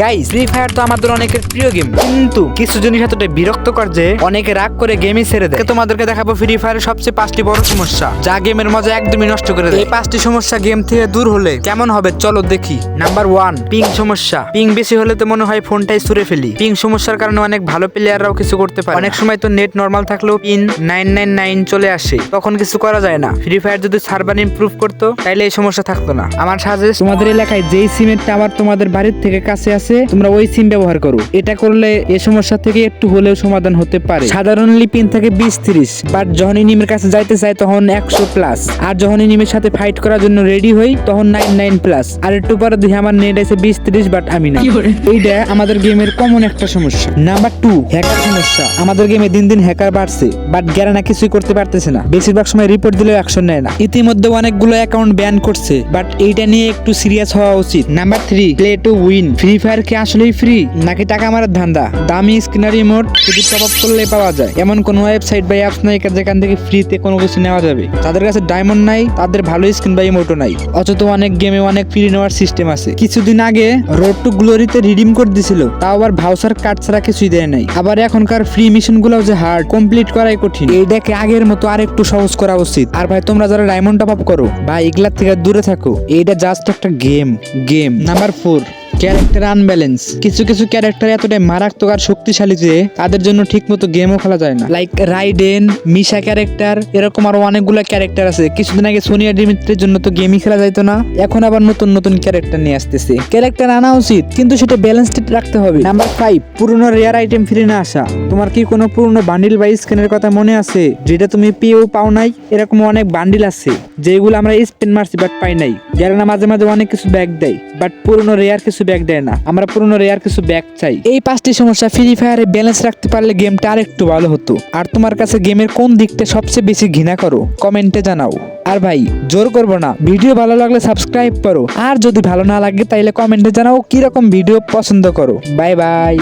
Guys free fire তো আমাদের অনেকের প্রিয় গেম কিন্তু কিছু জিনিস এতটাই বিরক্তকর যে অনেকে রাগ করে গেমই ছেড়ে দেয়। তোমাদেরকে দেখাবো ফ্রি ফায়ারের সবচেয়ে পাঁচটি বড় সমস্যা যা গেমের মজা একদমই নষ্ট করে দেয়। এই পাঁচটি সমস্যা গেম থেকে দূর হলে কেমন হবে চলো দেখি। নাম্বার ওয়ান পিং সমস্যা। পিং বেশি হলে তো মনে হয় ফোনটাই ছুড়ে ফেলি। পিং সমস্যার কারণে অনেক ভালো প্লেয়াররাও কিছু করতে পারে অনেক সময় তো নেট নর্মাল থাকলেও পিন নাইন নাইন নাইন চলে আসে তখন কিছু করা যায় না। ফ্রি ফায়ার যদি সার্ভার ইমপ্রুভ করতো তাইলে এই সমস্যা থাকতো না। আমার সাজেস্ট তোমাদের এলাকায় যেই সিমের টাওয়ার তোমাদের বাড়ির থেকে কাছে আছে তোমরা ওই সিম ব্যবহার করো। এটা করলে এই সমস্যা থেকে একটু হলেও সমাধান হতে পারে। সাধারণলি পিন থাকে বিশ তিরিশ বাট যখন নিমের কাছে যাইতে চাই তখন একশো প্লাস আর যখন নিমের সাথে ফাইট করার জন্য রেডি হই তখন নাইন নাইন প্লাস আর একটু পরে দেখি আমার নেট আছে বিশ তিরিশ বাট আমি না এইটা আমাদের গেমের কমন একটা সমস্যা। নাম্বার টু হ্যাকার সমস্যা। আমাদের গেমে দিন দিন হ্যাকার বাড়ছে বাট গ্যারানা কিছুই করতে পারতেছে না। বেশিরভাগ সময় রিপোর্ট দিলেও অ্যাকশন নেয় না। ইতিমধ্যে অনেকগুলো অ্যাকাউন্ট ব্যান করছে বাট এইটা নিয়ে একটু সিরিয়াস হওয়া উচিত। Number three play to win Free Fire কি আসলেই ফ্রি নাকি টাকা মারার ধান্দা? দামি স্ক্রিনার রিমোট শুধু টপ আপ করলে পাওয়া যায়। এমন কোন ওয়েবসাইট বা অ্যাপস নাই যেখান থেকে ফ্রিতে কোনো কিছু নেওয়া যাবে। তাদের কাছে ডায়মন্ড নাই, তাদের ভালো স্ক্রিন বা ইমোটও নাই। অথচ অনেক গেমে অনেক ফ্রি নেওয়ার সিস্টেম আছে। কিছুদিন আগে রোড টু গ্লোরিতে রিডিম কোড দিছিল। তাও আবার ভাউসার কার্ড ছাড়া কিছুই দেয় নাই। আবার এখনকার ফ্রি মিশনগুলো যে হার্ড কমপ্লিট করাই কঠিন। এইটাকে আগের মতো আর একটু সহজ করা উচিত। আর ভাই, তোমরা যারা ডায়মন্ড টপ আপ করো বা এগুলার থেকে দূরে থাকো। এইটা জাস্ট একটা game game number four character unbalance কিছু কিছু ক্যারেক্টার এতটাই মারাত্মক আর শক্তিশালী যে তাদের জন্য ঠিক মতো গেমও খেলা যায় না। লাইক রাইডেন মিশা ক্যারেক্টার এরকম আরও অনেকগুলো ক্যারেক্টার আছে। কিছুদিন আগে সোনিয়া ডিমিত্রের জন্য তো গেমই খেলা যাইতো না। এখন আবার নতুন নতুন ক্যারেক্টার নিয়ে আসতেছে। ক্যারেক্টার আনা উচিত কিন্তু সেটা ব্যালেন্সড রাখতে হবে। নাম্বার ফাইভ পুরনো রেয়ার আইটেম ফিরে না আসা। তোমার কি কোনো পুরনো বান্ডিল বা স্ক্যানের কথা মনে আছে? যেটা তুমি পেয়েও পাও নাই? এরকম অনেক বান্ডিল আছে, যেগুলো আমরা স্পেন মারছি বাট পাই নাই। যারা মাঝে মাঝে অনেক কিছু ব্যাগ দেয় বাট পুরনো রেয়ার কিছু ব্যাগ দেয় না। আমরা পুরনো রেয়ার কিছু ব্যাগ চাই। এই পাঁচটি সমস্যা ফ্রি ফায়ারে ব্যালেন্স রাখতে পারলে গেমটা আর একটু ভালো হতো। আর তোমার কাছে গেমের কোন দিকটা সবচেয়ে বেশি ঘৃণা করো? কমেন্টে জানাও। আর ভাই, জোর করব না। ভিডিও ভালো লাগলে সাবস্ক্রাইব করো। আর যদি ভালো না লাগে, তাইলে কমেন্টে জানাও কীরকম ভিডিও পছন্দ করো। Bye bye